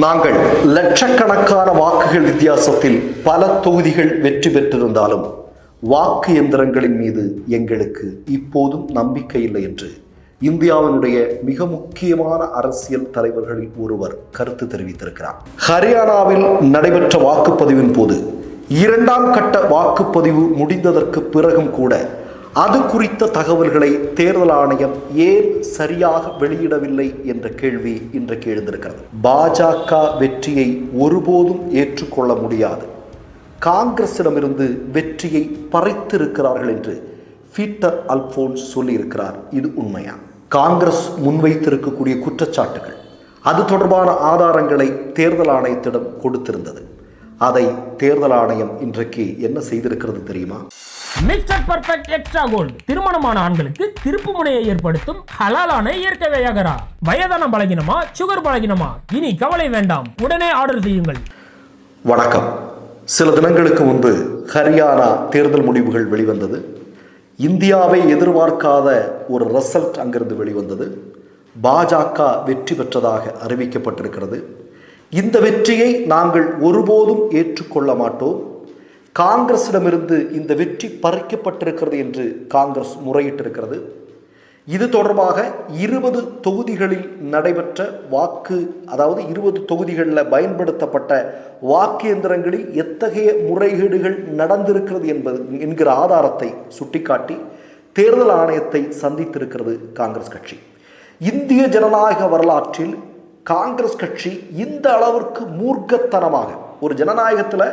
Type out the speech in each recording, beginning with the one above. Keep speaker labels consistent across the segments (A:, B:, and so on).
A: நாங்கள் லட்சக்கணக்கான வாக்குகள் வித்தியாசத்தில் பல தொகுதிகள் வெற்றி பெற்றிருந்தாலும் வாக்கு எந்திரங்களின் மீது எங்களுக்கு இப்போதும் நம்பிக்கை இல்லை என்று இந்தியாவினுடைய மிக முக்கியமான அரசியல் தலைவர்களில் ஒருவர் கருத்து தெரிவித்திருக்கிறார். ஹரியானாவில் நடைபெற்ற வாக்குப்பதிவின் போது இரண்டாம் கட்ட வாக்குப்பதிவு முடிந்ததற்கு பிறகும் கூட அது குறித்த தகவல்களை தேர்தல் ஆணையம் ஏன் சரியாக வெளியிடவில்லை என்ற கேள்வி இன்றைக்கு எழுந்திருக்கிறது. பாஜக வெற்றியை ஒருபோதும் ஏற்றுக்கொள்ள முடியாது. காங்கிரசிடமிருந்து வெற்றியை பறித்திருக்கிறார்கள் என்று பீட்டர் அல்போன்ஸ் சொல்லியிருக்கிறார். இது உண்மையா? காங்கிரஸ் முன்வைத்திருக்கக்கூடிய குற்றச்சாட்டுகள் அது தொடர்பான ஆதாரங்களை தேர்தல் ஆணையத்திடம் கொடுத்திருந்தது. அதை தேர்தல் ஆணையம் இன்றைக்கு என்ன செய்திருக்கிறது தெரியுமா?
B: மிஸ்டர் பர்ஃபெக்ட் எக்ஸ்ட்ரா கோல்டு திருமணமான ஆண்களுக்கு திருப்பு முனையை ஏற்படுத்தும் ஹலாலான இயற்கை வையகரா. வயதான பலகினமா சுகர் பலகினமா? இனி கவலை வேண்டாம். உடனே ஆர்டர் செய்யுங்கள்.
A: வணக்கம். சில தினங்களுக்கு முன்பு ஹரியானா தேர்தல் முடிவுகள் வெளிவந்தது. இந்தியாவை எதிர்பார்க்காத ஒரு ரிசல்ட் அங்கிருந்து வெளிவந்தது. பாஜக வெற்றி பெற்றதாக அறிவிக்கப்பட்டிருக்கிறது. இந்த வெற்றியை நாங்கள் ஒருபோதும் ஏற்றுக்கொள்ள மாட்டோம். காங்கிரஸிடமிருந்து இந்த வெற்றி பறிக்கப்பட்டிருக்கிறது என்று காங்கிரஸ் முறையிட்டிருக்கிறது. இது தொடர்பாக இருபது தொகுதிகளில் நடைபெற்ற வாக்கு அதாவது இருபது தொகுதிகளில் பயன்படுத்தப்பட்ட வாக்கு எந்திரங்களில் எத்தகைய முறைகேடுகள் நடந்திருக்கிறது என்பது என்கிற ஆதாரத்தை சுட்டிக்காட்டி தேர்தல் ஆணையத்தை சந்தித்திருக்கிறது காங்கிரஸ் கட்சி. இந்திய ஜனநாயக வரலாற்றில் காங்கிரஸ் கட்சி இந்த அளவிற்கு மூர்க்கத்தனமாக ஒரு ஜனநாயகத்தில்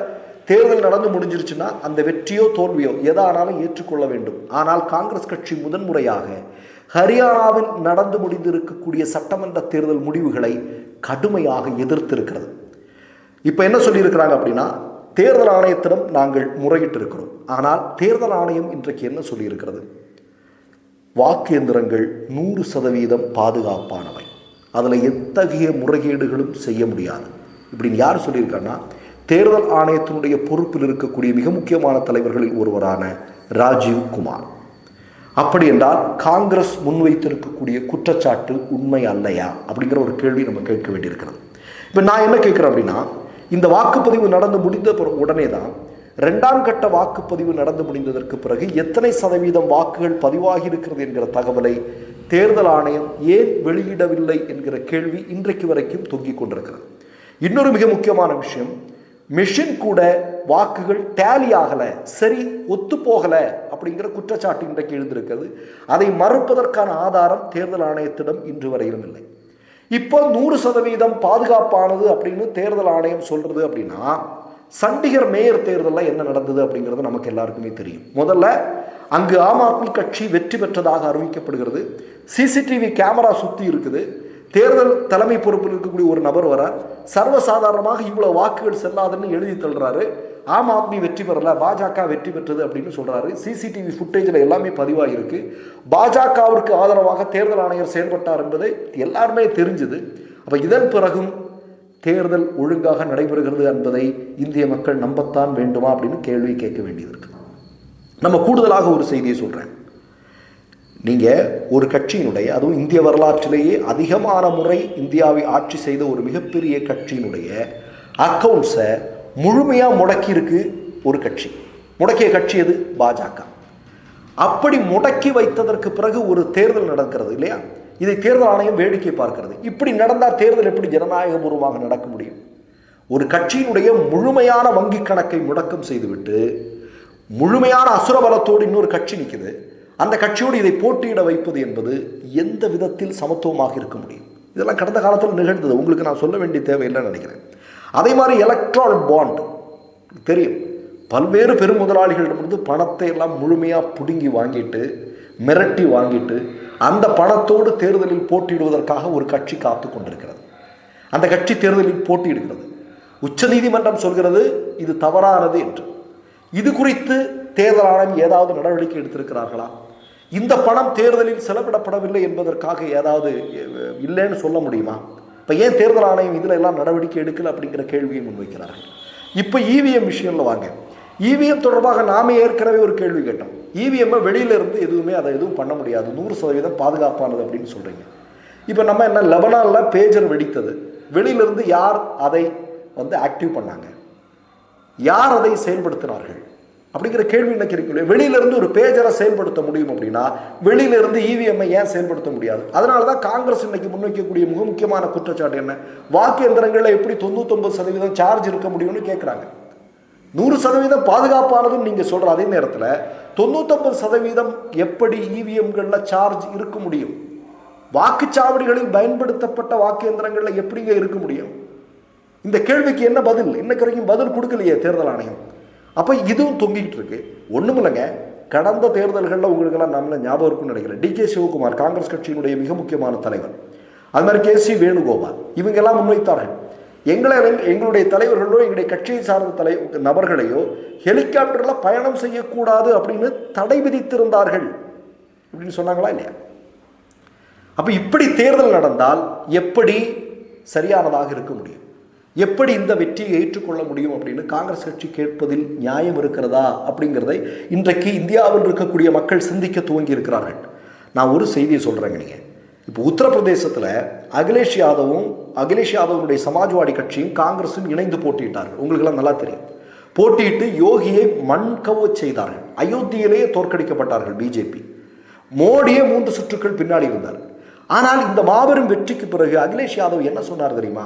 A: தேர்தல் நடந்து முடிஞ்சிருச்சுன்னா அந்த வெற்றியோ தோல்வியோ எதானாலும் ஏற்றுக்கொள்ள வேண்டும். ஆனால் காங்கிரஸ் கட்சி முதன்முறையாக ஹரியானாவில் நடந்து முடிந்திருக்கக்கூடிய சட்டமன்ற தேர்தல் முடிவுகளை கடுமையாக எதிர்த்திருக்கிறது. இப்போ என்ன சொல்லியிருக்கிறாங்க அப்படின்னா தேர்தல் ஆணையத்திடம் நாங்கள் முறையிட்டு இருக்கிறோம் ஆனால் தேர்தல் ஆணையம் இன்றைக்கு என்ன சொல்லியிருக்கிறது? வாக்கு எந்திரங்கள் நூறு சதவீதம் பாதுகாப்பானவை. அதில் எத்தகைய முறைகேடுகளும் செய்ய முடியாது. இப்படின்னு யார் சொல்லியிருக்காங்கன்னா தேர்தல் ஆணையத்தினுடைய பொறுப்பில் இருக்கக்கூடிய மிக முக்கியமான தலைவர்களில் ஒருவரான ராஜீவ் குமார். அப்படி என்றால் காங்கிரஸ் முன்வைத்திருக்கக்கூடிய குற்றச்சாட்டு உண்மை அல்லையா? அப்படிங்கிற ஒரு கேள்வி நம்ம கேட்க வேண்டியிருக்கிறது. இப்போ நான் என்ன கேட்குறேன் அப்படின்னா இந்த வாக்குப்பதிவு நடந்து முடிந்த உடனே தான் ரெண்டாம் கட்ட வாக்குப்பதிவு நடந்து முடிந்ததற்கு பிறகு எத்தனை சதவீதம் வாக்குகள் பதிவாகி இருக்கிறது என்கிற தகவலை தேர்தல் ஆணையம் ஏன் வெளியிடவில்லை என்கிற கேள்வி இன்றைக்கு வரைக்கும் தொங்கிக் கொண்டிருக்கிறது. இன்னொரு மிக முக்கியமான விஷயம் மெஷின் கூட வாக்குகள் டேலி ஆகலை சரி ஒத்து போகலை அப்படிங்கிற குற்றச்சாட்டு இன்றைக்கு எழுந்திருக்கிறது. அதை மறுப்பதற்கான ஆதாரம் தேர்தல் ஆணையத்திடம் இன்று வரையிலும் இல்லை. இப்போ நூறு சதவீதம் பாதுகாப்பானது அப்படின்னு தேர்தல் ஆணையம் சொல்றது அப்படின்னா சண்டிகர் மேயர் தேர்தலில் என்ன நடந்தது அப்படிங்கிறது நமக்கு எல்லாருக்குமே தெரியும். முதல்ல அங்கு ஆம் ஆத்மி கட்சி வெற்றி பெற்றதாக அறிவிக்கப்படுகிறது. சிசிடிவி கேமரா சுற்றி இருக்குது. தேர்தல் தலைமை பொறுப்பில் இருக்கக்கூடிய ஒரு நபர் வரார். சர்வசாதாரணமாக இவ்வளோ வாக்குகள் செல்லாதுன்னு எழுதி தள்ளுறாரு. ஆம் ஆத்மி வெற்றி பெறல பாஜக வெற்றி பெற்றது அப்படின்னு சொல்கிறாரு சிசிடிவி ஃபுட்டேஜில் எல்லாமே பதிவாகிருக்கு பாஜகவிற்கு ஆதரவாக தேர்தல் ஆணையர் செயல்பட்டார் என்பது எல்லாருமே தெரிஞ்சுது. அப்போ இதன் பிறகும் தேர்தல் ஒழுங்காக நடைபெறுகிறது என்பதை இந்திய மக்கள் நம்பத்தான் வேண்டுமா அப்படின்னு கேள்வி கேட்க வேண்டியது இருக்கு. நம்ம கூடுதலாக ஒரு செய்தியை சொல்கிறேன் நீங்கள் ஒரு கட்சியினுடைய அதுவும் இந்திய வரலாற்றிலேயே அதிகமான முறை இந்தியாவை ஆட்சி செய்த ஒரு மிகப்பெரிய கட்சியினுடைய அக்கவுண்ட்ஸை முழுமையாக முடக்கியிருக்கு ஒரு கட்சி. முடக்கிய கட்சி எது? பாஜக. அப்படி முடக்கி வைத்ததற்கு பிறகு ஒரு தேர்தல் நடக்கிறது இல்லையா? இதை தேர்தல் ஆணையம் வேடிக்கை பார்க்கிறது. இப்படி நடந்தால் தேர்தல் எப்படி ஜனநாயகபூர்வமாக நடக்க முடியும்? ஒரு கட்சியினுடைய முழுமையான வங்கி கணக்கை முடக்கம் செய்துவிட்டு முழுமையான அசுரபலத்தோடு இன்னொரு கட்சி நிற்குது அந்த கட்சியோடு இதை போட்டியிட வைப்பது என்பது எந்த விதத்தில் சமத்துவமாக இருக்க முடியும்? இதெல்லாம் கடந்த காலத்தில் நிகழ்ந்தது. உங்களுக்கு நான் சொல்ல வேண்டிய தேவையில்லைன்னு நினைக்கிறேன். அதே மாதிரி எலக்ட்ரால் பாண்ட் தெரியும். பல்வேறு பெரும் முதலாளிகளிடமிருந்து பணத்தை எல்லாம் முழுமையாக பிடுங்கி வாங்கிட்டு மிரட்டி வாங்கிட்டு அந்த பணத்தோடு தேர்தலில் போட்டியிடுவதற்காக ஒரு கட்சி காத்து கொண்டிருக்கிறது. அந்த கட்சி தேர்தலில் போட்டியிடுகிறது. உச்சநீதிமன்றம் சொல்கிறது இது தவறானது என்று. இது குறித்து தேர்தல் ஆணையம் ஏதாவது நடவடிக்கை எடுத்திருக்கிறார்களா? இந்த பணம் தேர்தலில் செலவிடப்படவில்லை என்பதற்காக ஏதாவது இல்லைன்னு சொல்ல முடியுமா? இப்போ ஏன் தேர்தல் ஆணையம் இதில் எல்லாம் நடவடிக்கை எடுக்கல அப்படிங்கிற கேள்வியை முன்வைக்கிறார்கள். இப்போ இவிஎம் விஷயம்ல வாங்க. இவிஎம் தொடர்பாக நாம ஏற்கனவே ஒரு கேள்வி கேட்டோம். இவிஎம்மை வெளியில இருந்து எதுவுமே அதை எதுவும் பண்ண முடியாது. நூறு சதவீதம் பாதுகாப்பானது அப்படின்னு சொல்றீங்க. இப்போ நம்ம என்ன லெபனானில் பேஜர் வெடித்தது. வெளியிலிருந்து யார் அதை வந்து ஆக்டிவ் பண்ணாங்க? யார் அதை செயல்படுத்தினார்கள்? அப்படிங்கிற கேள்வி இன்னைக்கு இருக்கு வெளியிலிருந்து ஒரு பேஜரை செயல்படுத்த முடியும் அப்படின்னா வெளியிலிருந்து இவிஎம்ஐ ஏன் செயல்படுத்த முடியாது? அதனால தான் காங்கிரஸ் இன்னைக்கு முன்வைக்கக்கூடிய மிக முக்கியமான குற்றச்சாட்டு என்ன? வாக்கு எந்திரங்களில் எப்படி தொண்ணூத்தொன்பது சதவீதம் சார்ஜ் இருக்க முடியும்னு கேட்குறாங்க நூறு சதவீதம் பாதுகாப்பானதுன்னு நீங்கள் சொல்கிற அதே நேரத்தில் தொண்ணூத்தொன்பது சதவீதம் எப்படி இவிஎம்களில் சார்ஜ் இருக்க முடியும்? வாக்குச்சாவடிகளில் பயன்படுத்தப்பட்ட வாக்கு எந்திரங்களில் எப்படிங்க இருக்க முடியும்? இந்த கேள்விக்கு என்ன பதில்? இன்னைக்கு வரைக்கும் பதில் கொடுக்கலையே தேர்தல் ஆணையம். அப்போ இதுவும் தொங்கிக்கிட்டு இருக்கு இல்லைங்க கடந்த தேர்தல்களில் உங்களுக்கெல்லாம் நம்மள ஞாபகம் இருக்குன்னு நினைக்கிறேன். டி கே சிவகுமார் காங்கிரஸ் கட்சியினுடைய மிக முக்கியமான தலைவர். அது மாதிரி கே சி வேணுகோபால். இவங்கெல்லாம் முன்வைத்தார்கள். எங்களை எங்களுடைய தலைவர்களோ எங்களுடைய கட்சியை சார்ந்த தலை நபர்களையோ ஹெலிகாப்டரில் பயணம் செய்யக்கூடாது அப்படின்னு தடை விதித்திருந்தார்கள். அப்படின்னு சொன்னாங்களா இல்லையா? அப்போ இப்படி தேர்தல் நடந்தால் எப்படி சரியானதாக இருக்க முடியும்? எப்படி இந்த வெற்றியை ஏற்றுக்கொள்ள முடியும் அப்படின்னு காங்கிரஸ் கட்சி கேட்பதில் நியாயம் இருக்கிறதா அப்படிங்கிறதை இன்றைக்கு இந்தியாவில் இருக்கக்கூடிய மக்கள் சிந்திக்க துவங்கி இருக்கிறார்கள் நான் ஒரு செய்தியை சொல்கிறேங்க நீங்கள் இப்போ உத்தரப்பிரதேசத்தில் அகிலேஷ் யாதவும் அகிலேஷ் யாதவனுடைய சமாஜ்வாடி கட்சியும் காங்கிரஸும் இணைந்து போட்டியிட்டார்கள். உங்களுக்கெல்லாம் நல்லா தெரியும். போட்டியிட்டு யோகியை மண் செய்தார்கள். அயோத்தியிலேயே தோற்கடிக்கப்பட்டார்கள் பிஜேபி. மோடியே மூன்று சுற்றுக்கள் பின்னாடி இருந்தார் ஆனால் இந்த மாபெரும் வெற்றிக்கு பிறகு அகிலேஷ் யாதவ் என்ன சொன்னார் தெரியுமா?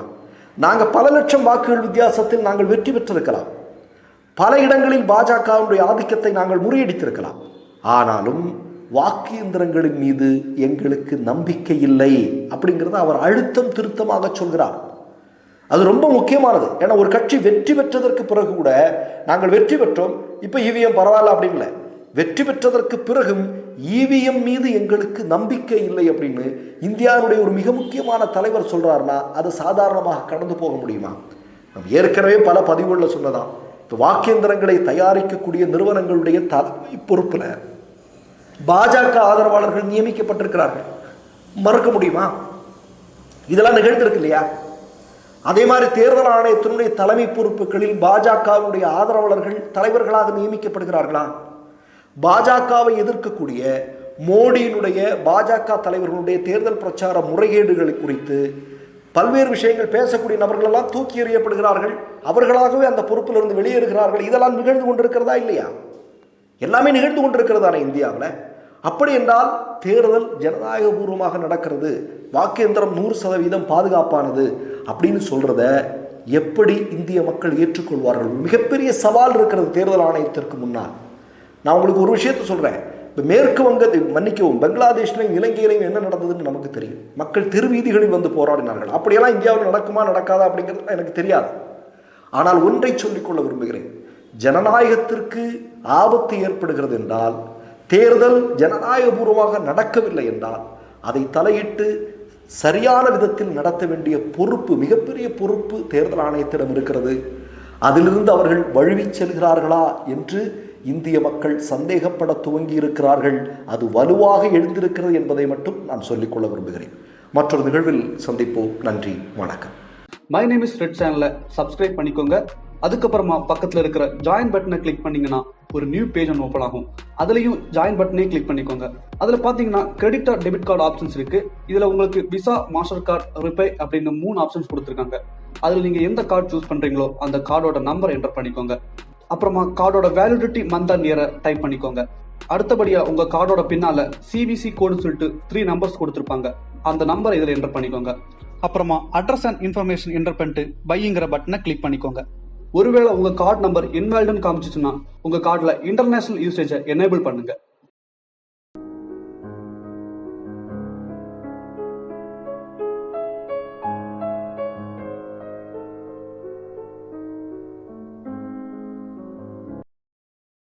A: நாங்கள் பல லட்சம் வாக்குகள் வித்தியாசத்தில் நாங்கள் வெற்றி பெற்றிருக்கலாம். பல இடங்களில் பாஜகவுடைய ஆதிக்கத்தை நாங்கள் முறியடித்திருக்கலாம். ஆனாலும் வாக்கு இயந்திரங்களின் மீது எங்களுக்கு நம்பிக்கை இல்லை அப்படிங்கிறத அவர் அழுத்தம் திருத்தமாக சொல்கிறார். அது ரொம்ப முக்கியமானது. ஏன்னா ஒரு கட்சி வெற்றி பெற்றதற்கு பிறகு கூட நாங்கள் வெற்றி பெற்றோம். இப்போ இவிஎம் பரவாயில்ல அப்படின்ல வெற்றி பெற்றதற்கு பிறகும் இவிஎம் மீது எங்களுக்கு நம்பிக்கை இல்லை அப்படின்னு இந்தியாவுடைய ஒரு மிக முக்கியமான தலைவர் சொல்கிறாருன்னா அது சாதாரணமாக கடந்து போக முடியுமா? நம்ம ஏற்கனவே பல பதிவுகளில் சொன்னதான் இப்போ வாக்கியந்திரங்களை தயாரிக்கக்கூடிய நிறுவனங்களுடைய தலைமை பொறுப்பில் பாஜக ஆதரவாளர்கள் நியமிக்கப்பட்டிருக்கிறார்கள். மறுக்க முடியுமா? இதெல்லாம் நிகழ்ந்திருக்கு இல்லையா? அதே மாதிரி தேர்தல் ஆணையத்தினுடைய தலைமை பொறுப்புகளில் பாஜகவுடைய ஆதரவாளர்கள் தலைவர்களாக நியமிக்கப்படுகிறார்களா? பாஜகவை எதிர்க்கக்கூடிய மோடியினுடைய பாஜக தலைவர்களுடைய தேர்தல் பிரச்சார முறைகேடுகளை குறித்து பல்வேறு விஷயங்கள் பேசக்கூடிய நபர்களெல்லாம் தூக்கி எறியப்படுகிறார்கள். அவர்களாகவே அந்த பொறுப்பிலிருந்து வெளியேறுகிறார்கள். இதெல்லாம் நிகழ்ந்து கொண்டிருக்கிறதா இல்லையா? எல்லாமே நிகழ்ந்து கொண்டிருக்கிறதானே இந்தியாவில்? அப்படி என்றால் தேர்தல் ஜனநாயகபூர்வமாக நடக்கிறது. வாக்கேந்திரம் நூறு சதவீதம் பாதுகாப்பானது அப்படின்னு சொல்கிறத எப்படி இந்திய மக்கள் ஏற்றுக்கொள்வார்கள்? மிகப்பெரிய சவால் இருக்கிறது தேர்தல் ஆணையத்திற்கு முன்னால். நான் உங்களுக்கு ஒரு விஷயத்தை சொல்கிறேன் இப்போ மேற்கு வங்கத்தை மன்னிக்கவும் பங்களாதேஷ்லையும் இலங்கையிலையும் என்ன நடந்ததுன்னு நமக்கு தெரியும். மக்கள் தெருவீதிகளில் வந்து போராடினார்கள். அப்படியெல்லாம் இந்தியாவில் நடக்குமா நடக்காதா அப்படிங்கிறது எனக்கு தெரியாது. ஆனால் ஒன்றை சொல்லிக்கொள்ள விரும்புகிறேன். ஜனநாயகத்திற்கு ஆபத்து ஏற்படுகிறது என்றால் தேர்தல் ஜனநாயகபூர்வமாக நடக்கவில்லை என்றால் அதை தலையிட்டு சரியான விதத்தில் நடத்த வேண்டிய பொறுப்பு மிகப்பெரிய பொறுப்பு தேர்தல் ஆணையத்திடம் இருக்கிறது. அதிலிருந்து அவர்கள் வழுவிச் செல்கிறார்களா என்று இந்திய மக்கள் சந்தேகப்பட துவங்கி இருக்கிறார்கள் அது வலுவாக எழுந்திருக்கிறது என்பதை மட்டும் நான் சொல்லிக்கொள்ள விரும்புகிறேன். மற்றொரு நிகழ்வில் சந்திப்போம். நன்றி. வணக்கம்.
C: மை நேம் இஸ் ரெட் சேனலை சப்ஸ்கிரைப் பண்ணிக்கோங்க. அதுக்கப்புறமா பக்கத்தில் இருக்கிற ஜாயின் பட்டனை கிளிக் பண்ணீங்கன்னா ஒரு நியூ பேஜ் ஒன்று ஓப்பன் ஆகும். அதுலேயும் ஜாயின் பட்டனே கிளிக் பண்ணிக்கோங்க. அதில் பார்த்தீங்கன்னா credit or debit card options இருக்கு. இதில் உங்களுக்கு விசா மாஸ்டர் கார்டு ரிப்பே அப்படின்னு மூணு ஆப்ஷன்ஸ் கொடுத்துருக்காங்க. அதில் நீங்கள் எந்த கார்டு சூஸ் பண்ணுறீங்களோ அந்த கார்டோட நம்பர் என்டர் பண்ணிக்கோங்க. அப்புறமா கார்டோட வேலிடிட்டி மந்த் அண்ட் இயரை டைப் பண்ணிக்கோங்க. அடுத்தபடியா உங்க கார்டோட பின்னால சிபிசி கோடுன்னு சொல்லிட்டு த்ரீ நம்பர்ஸ் கொடுத்துருப்பாங்க. அந்த நம்பரை இதில் என்டர் பண்ணிக்கோங்க. அப்புறமா அட்ரஸ் அண்ட் இன்ஃபர்மேஷன் என்டர் பண்ணிட்டு பைங்கிற பட்டனை கிளிக் பண்ணிக்கோங்க. ஒருவேளை உங்க கார்டு நம்பர் இன்வால்டுன்னு காமிச்சிச்சுன்னா உங்க கார்டில் இன்டர்நேஷனல் யூசேஜை எனேபிள் பண்ணுங்க.